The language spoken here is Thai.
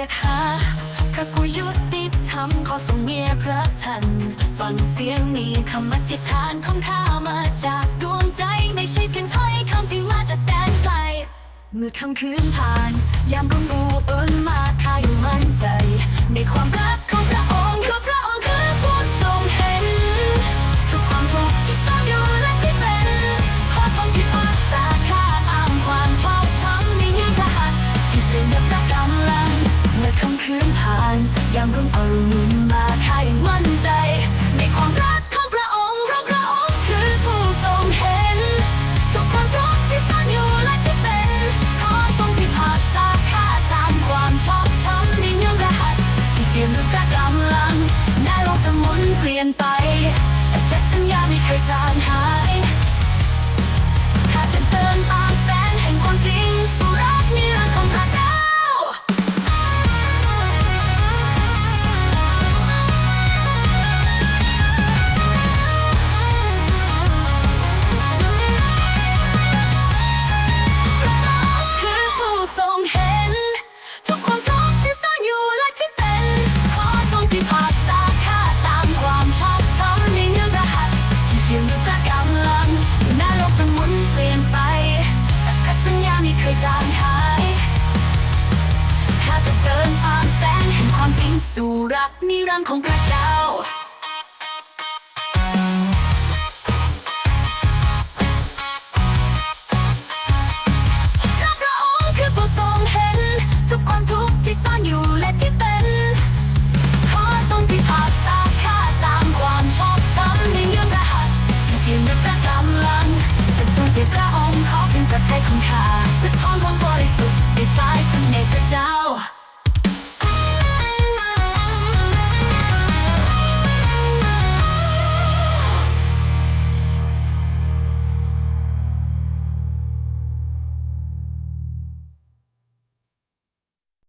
ยกหาพระกุยุติธรรมขอสงเงียพระท่านฟังเสียงนี้คำอธิษฐานของข้ามาจากดวงใจไม่ใช่เพียงถ้อยคำที่มาจากแดนไกลเมื่อค่ำคืนผ่าน ยามรุ่งเอิญมาทายมั่นใจ ในความรัก มรุ่งอรุณมาข้ายังมั่นใจ ในความรักของพระองค์เพราะพระองค์คือผู้ทรงเห็น ทุกความทุกข์ที่ซ่อนอยู่และที่เป็น ขอทรงพิพากษาข้าตามความชอบธรรมในเงื่อนรหัส ที่เปลี่ยนด้วยกกำลังแม้โลกจะหมุนเปลี่ยนไป แต่สัญญาไม่เคยจาง จางหายข้าจะเดินตามแสงแห่งความจริงสู่รักนิรันดร์ของพระเจ้า